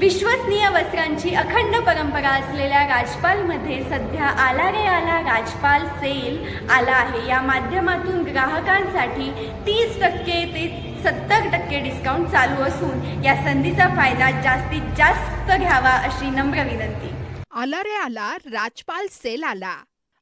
विश्वसनीय वस्त्रांची अखंड परंपरा असलेल्या राजपालमध्ये सध्या आला रे आला राजपाल सेल आला आहे. या माध्यमातून ग्राहकांसाठी तीस टक्के ते सत्तर टक्के डिस्काउंट चालू असून या संधीचा फायदा जास्तीत जास्त घ्यावा अशी नम्र विनंती. आला रे आला राजपाल सेल आला.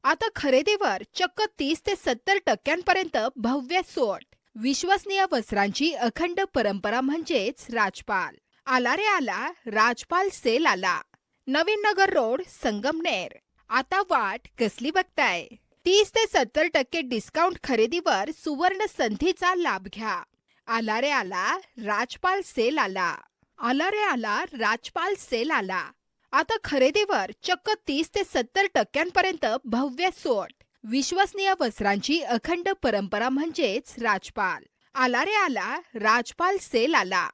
आता खरेदीवर चक्क तीस ते सत्तर टक्क्यांपर्यंत भव्य सोट. विश्वसनीय वस्त्रांची अखंड परंपरा म्हणजेच राजपाल. आला रे आला राजपाल सेल आला. नवीन नगर रोड संगमनेर आता वाट कसली बघताय? तीस ते सत्तर टक्के डिस्काउंट खरेदीवर सुवर्ण संधीचा लाभ घ्या. आला रे आला राजपाल सेल आला. आला रे आला राजपाल सेल आला. आता खरेदीवर चक्क तीस ते सत्तर टक्क्यांपर्यंत भव्य सोट. विश्वसनीय वस्त्रांची अखंड परंपरा म्हणजेच राजपाल. आला रे आला राजपाल सेल आला.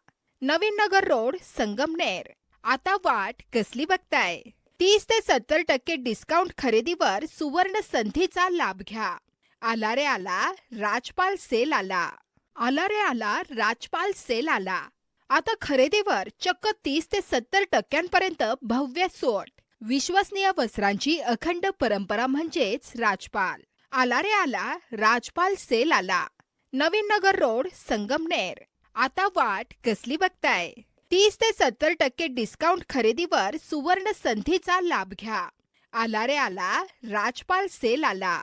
नवीन नगर रोड संगमनेर. आता वाट कसली बघताय? तीस ते सत्तर टक्के डिस्काउंट खरेदीवर सुवर्ण संधीचा लाभ घ्या. आला रे आला राजपाल सेल आला. आला रे आला राजपाल सेल आला. आता खरेदीवर चक्क तीस ते सत्तर टक्क्यांपर्यंत भव्य सोट. विश्वसनीय वस्त्रांची अखंड परंपरा म्हणजेच राजपाल. आला रे आला राजपाल सेल आला. नवीन नगर रोड संगमनेर. आता वाट कसली बघताय? तीस ते सत्तर टक्के डिस्काउंट खरेदीवर सुवर्ण संधीचा लाभ घ्या. आला रे आला राजपाल सेल आला.